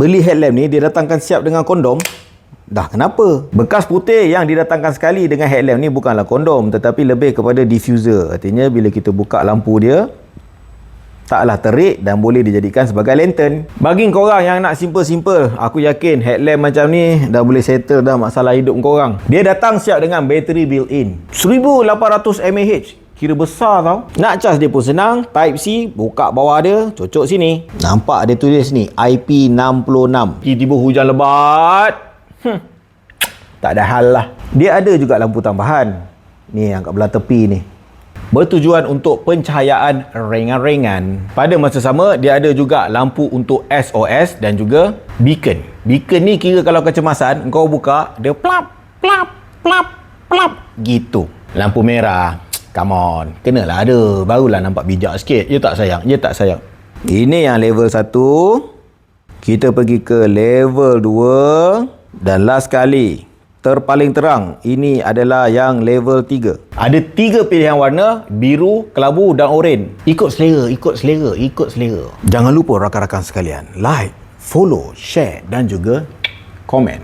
Beli headlamp ni dia datangkan siap dengan kondom. Dah kenapa? Bekas putih yang didatangkan sekali dengan headlamp ni bukanlah kondom tetapi lebih kepada diffuser. Artinya bila kita buka lampu dia taklah terik dan boleh dijadikan sebagai lantern. Bagi korang yang nak simple-simple, aku yakin headlamp macam ni dah boleh settle dah masalah hidup korang. Dia datang siap dengan bateri built-in. 1800 mAh. Kira besar tau. Nak cas dia pun senang. Type C, buka bawah dia, cocok sini. Nampak dia tulis ni, IP66. Tiba-tiba hujan lebat. Hmm. Tak ada hal lah. Dia ada juga lampu tambahan. Ni yang kat belah tepi ni. Bertujuan untuk pencahayaan ringan-ringan. Pada masa sama, dia ada juga lampu untuk SOS dan juga beacon. Beacon ni kira kalau kecemasan, kau buka, dia plap, plap, plap, plap. Gitu. Lampu merah. Come on. Kenalah ada. Barulah nampak bijak sikit. Ya tak sayang? Ya tak sayang? Ini yang level 1. Kita pergi ke level 2. Dan last kali, terpaling terang, ini adalah yang level 3. Ada tiga pilihan warna, biru, kelabu dan oren. Ikut selera, ikut selera, ikut selera. Jangan lupa rakan-rakan sekalian, like, follow, share dan juga komen.